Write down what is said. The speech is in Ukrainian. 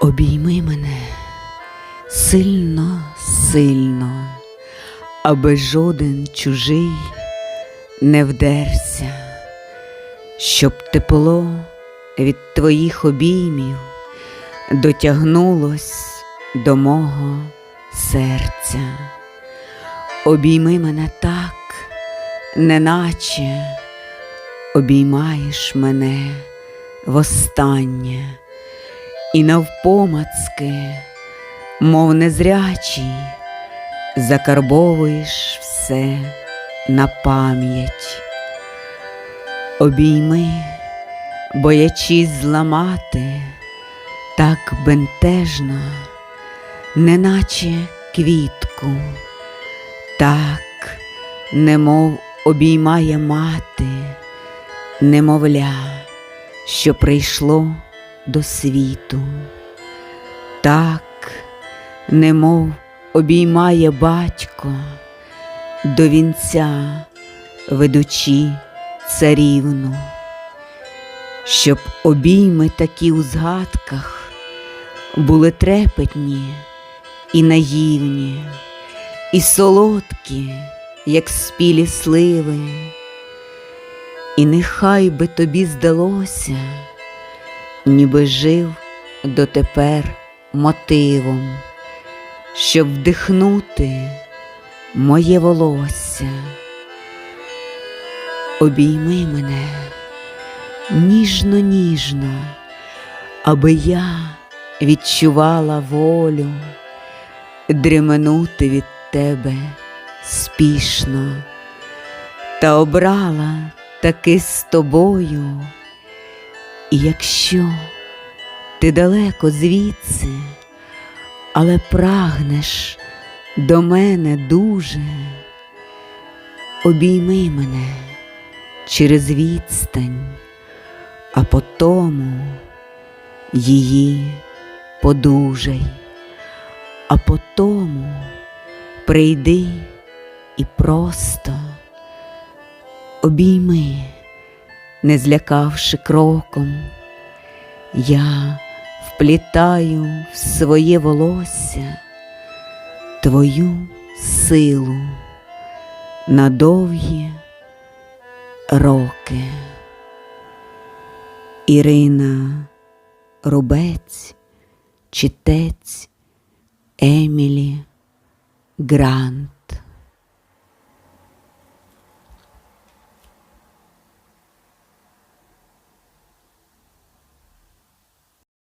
Обійми мене сильно, сильно, аби жоден чужий не вдерся, щоб тепло від твоїх обіймів дотягнулось до мого серця. Обійми мене так, неначе обіймаєш мене востаннє і навпомацки, мов незрячий, закарбовуєш все на пам'ять. Обійми, боячись зламати, так бентежно, неначе квітку, так, немов обіймає мати, немовля, що прийшло до світу, так, немов обіймає батько до вінця, ведучи царівну, щоб обійми такі у згадках були трепетні і наївні, і солодкі, як спілі сливи, і нехай би тобі здалося ніби жив дотепер мотивом, щоб вдихнути моє волосся. Обійми мене ніжно, ніжно, аби я відчувала волю, дременути від тебе спішно, та обрала таки з тобою. І якщо ти далеко звідси, але прагнеш до мене дуже, обійми мене через відстань, а потому її подужай, а потому прийди і просто обійми не злякавши кроком, я вплітаю в своє волосся твою силу на довгі роки. Ірина Рубець, читець Емілі Грант.